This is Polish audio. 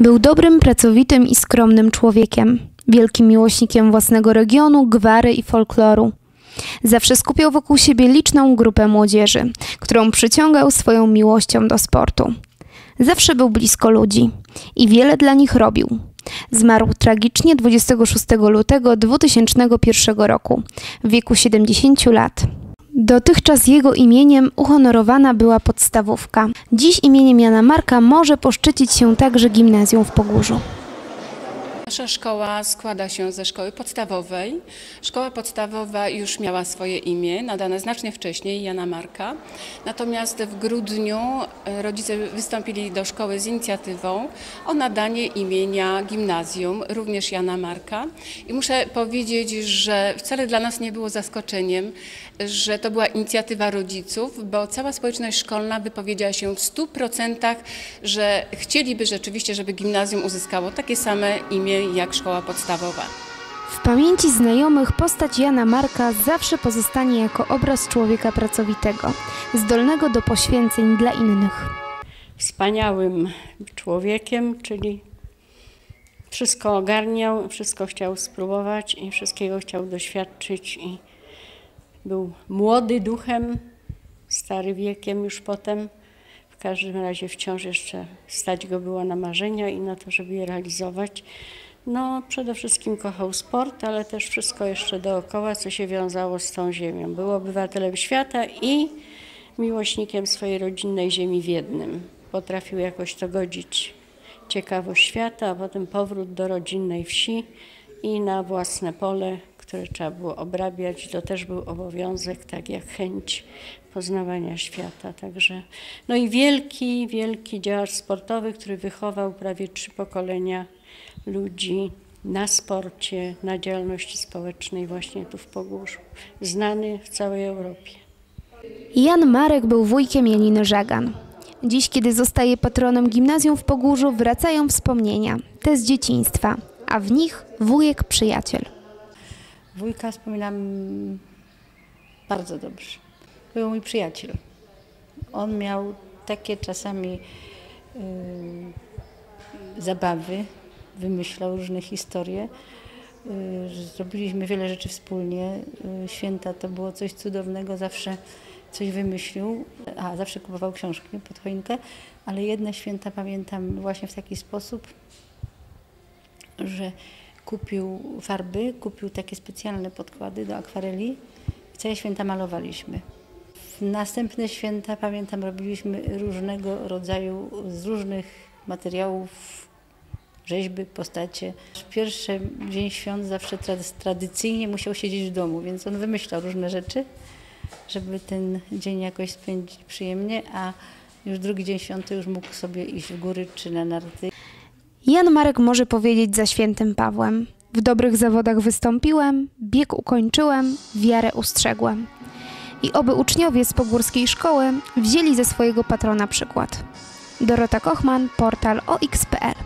Był dobrym, pracowitym i skromnym człowiekiem, wielkim miłośnikiem własnego regionu, gwary i folkloru. Zawsze skupiał wokół siebie liczną grupę młodzieży, którą przyciągał swoją miłością do sportu. Zawsze był blisko ludzi i wiele dla nich robił. Zmarł tragicznie 26 lutego 2001 roku w wieku 70 lat. Dotychczas jego imieniem uhonorowana była podstawówka. Dziś imieniem Jana Marka może poszczycić się także gimnazjum w Pogórzu. Nasza szkoła składa się ze szkoły podstawowej. Szkoła podstawowa już miała swoje imię, nadane znacznie wcześniej, Jana Marka. Natomiast w grudniu e, rodzice wystąpili do szkoły z inicjatywą o nadanie imienia gimnazjum, również Jana Marka. I muszę powiedzieć, że wcale dla nas nie było zaskoczeniem, że to była inicjatywa rodziców, bo cała społeczność szkolna wypowiedziała się w 100%, że chcieliby rzeczywiście, żeby gimnazjum uzyskało takie same imię jak szkoła podstawowa. W pamięci znajomych postać Jana Marka zawsze pozostanie jako obraz człowieka pracowitego, zdolnego do poświęceń dla innych. Wspaniałym człowiekiem, czyli wszystko ogarniał, wszystko chciał spróbować i wszystkiego chciał doświadczyć i był młody duchem, stary wiekiem już potem. W każdym razie wciąż jeszcze stać go było na marzenia i na to, żeby je realizować. No, przede wszystkim kochał sport, ale też wszystko jeszcze dookoła, co się wiązało z tą ziemią. Był obywatelem świata i miłośnikiem swojej rodzinnej ziemi w jednym. Potrafił jakoś to godzić ciekawość świata, a potem powrót do rodzinnej wsi i na własne pole, które trzeba było obrabiać. To też był obowiązek, tak jak chęć poznawania świata. Także, no i wielki, wielki działacz sportowy, który wychował prawie trzy pokolenia ludzi na sporcie, na działalności społecznej właśnie tu w Pogórzu. Znany w całej Europie. Jan Marek był wujkiem Janiny Żagan. Dziś, kiedy zostaje patronem gimnazjum w Pogórzu, wracają wspomnienia, te z dzieciństwa, a w nich wujek przyjaciel. Wujka wspominam bardzo dobrze. Był mój przyjaciel. On miał takie czasami yy, zabawy, wymyślał różne historie. Yy, zrobiliśmy wiele rzeczy wspólnie. Yy, święta to było coś cudownego, zawsze coś wymyślił. A, zawsze kupował książki pod choinkę, ale jedne święta pamiętam właśnie w taki sposób, że kupił farby, kupił takie specjalne podkłady do akwareli i całe święta malowaliśmy. W następne święta, pamiętam, robiliśmy różnego rodzaju, z różnych materiałów rzeźby, postacie. W pierwszy dzień świąt zawsze tradycyjnie musiał siedzieć w domu, więc on wymyślał różne rzeczy, żeby ten dzień jakoś spędzić przyjemnie, a już drugi dzień świąt już mógł sobie iść w góry czy na narty. Jan Marek może powiedzieć za świętym Pawłem. W dobrych zawodach wystąpiłem, bieg ukończyłem, wiarę ustrzegłem. I oby uczniowie z pogórskiej szkoły wzięli ze swojego patrona przykład. Dorota Kochman, portal OX.pl